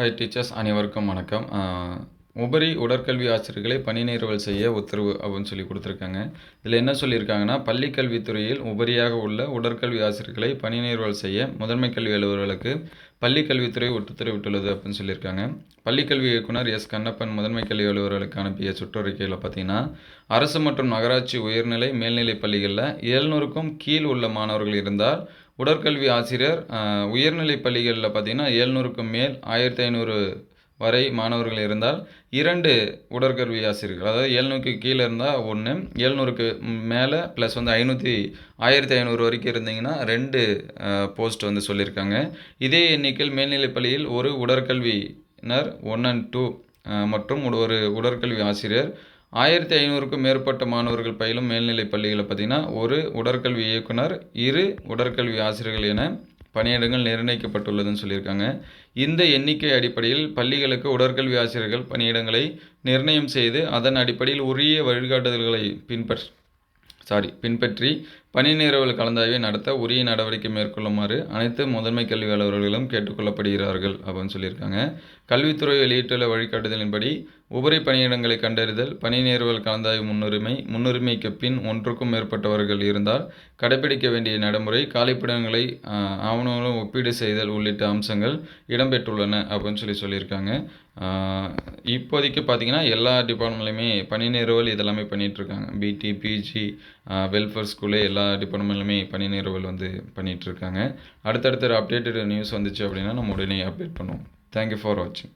Hi teachers அனைவருக்கும் வணக்கம். உபரி உடற்கல்வி ஆசிரியர்களை பணி செய்ய உத்தரவு அப்படின்னு சொல்லி கொடுத்துருக்காங்க. இதில் என்ன சொல்லியிருக்காங்கன்னா பள்ளிக் கல்வித்துறையில் உபரியாக உள்ள உடற்கல்வி ஆசிரியர்களை பணி செய்ய முதன்மை கல்வி அலுவலர்களுக்கு பள்ளி கல்வித்துறை உத்தரவிட்டுள்ளது அப்படின்னு சொல்லியிருக்காங்க. பள்ளிக் கல்வி இயக்குனர் எஸ். கண்ணப்பன் முதன்மை கல்வி அலுவலர்களுக்கு அனுப்பிய சுற்றறிக்கையில் பார்த்தீங்கன்னா அரசு மற்றும் நகராட்சி உயர்நிலை மேல்நிலைப் பள்ளிகளில் ஏழ்நூறுக்கும் கீழ் உள்ள மாணவர்கள் இருந்தால் உடற்கல்வி ஆசிரியர் உயர்நிலை பள்ளிகளில் பார்த்தீங்கன்னா ஏழ்நூறுக்கும் மேல் ஆயிரத்தி ஐநூறு வரை மாணவர்கள் இருந்தால் இரண்டு உடற்கல்வி ஆசிரியர்கள் அதாவது ஏழ்நூறுக்கு கீழே இருந்தால் ஒன்று ஏழ்நூறுக்கு மேலே ப்ளஸ் வந்து ஐநூற்றி ஆயிரத்தி ஐநூறு வரைக்கும் இருந்தீங்கன்னா ரெண்டு போஸ்ட் வந்து சொல்லியிருக்காங்க. இதே எண்ணிக்கையில் மேல்நிலைப் பள்ளியில் ஒரு உடற்கல்வியினர் ஒன் அண்ட் டூ மற்றும் ஒரு உடற்கல்வி ஆசிரியர் ஆயிரத்தி ஐநூறுக்கும் மேற்பட்ட மாணவர்கள் பயிலும் மேல்நிலைப் பள்ளிகளில் பார்த்தீங்கன்னா ஒரு உடற்கல்வி இயக்குனர் இரு உடற்கல்வி ஆசிரியர்கள் என பணியிடங்கள் நிர்ணயிக்கப்பட்டுள்ளதுன்னு சொல்லியிருக்காங்க. இந்த எண்ணிக்கை அடிப்படையில் பள்ளிகளுக்கு உடற்கல்வி ஆசிரியர்கள் பணியிடங்களை நிர்ணயம் செய்து அதன் அடிப்படையில் உரிய வழிகாட்டுதல்களை பின்பற் சாரி பின்பற்றி பணி நிறுவல் கலந்தாய்வை நடத்த உரிய நடவடிக்கை மேற்கொள்ளுமாறு அனைத்து முதன்மை கல்வி அலுவலர்களும் கேட்டுக்கொள்ளப்படுகிறார்கள் அப்படின்னு சொல்லியிருக்காங்க. கல்வித்துறை வெளியிட்டுள்ள வழிகாட்டுதலின்படி உபரி பணியிடங்களை கண்டறிதல் பணி நேர்வுகள் கலந்தாய்வு முன்னுரிமை முன்னுரிமைக்கு பின் ஒன்றுக்கும் மேற்பட்டவர்கள் இருந்தால் கடைபிடிக்க வேண்டிய நடைமுறை காலிப்பிடங்களை ஆவணங்களும் ஒப்பீடு செய்தல் உள்ளிட்ட அம்சங்கள் இடம்பெற்றுள்ளன அப்படின்னு சொல்லி சொல்லியிருக்காங்க. இப்போதைக்கு பார்த்தீங்கன்னா எல்லா டிபார்ட்மெண்ட்லையுமே பணி நேர்வுகள் இதெல்லாமே பண்ணிகிட்ருக்காங்க பிடி பிஜி வெல்ஃபேர் ஸ்கூலு எல்லா டிபார்ட்மெண்ட்லையுமே பணி நிறுவல் வந்து பண்ணிகிட்ருக்காங்க அடுத்தடுத்த அப்டேட்டட் நியூஸ் வந்துச்சு அப்படின்னா நம்ம உடனே அப்டேட் பண்ணுவோம். தேங்க்யூ ஃபார் வாட்சிங்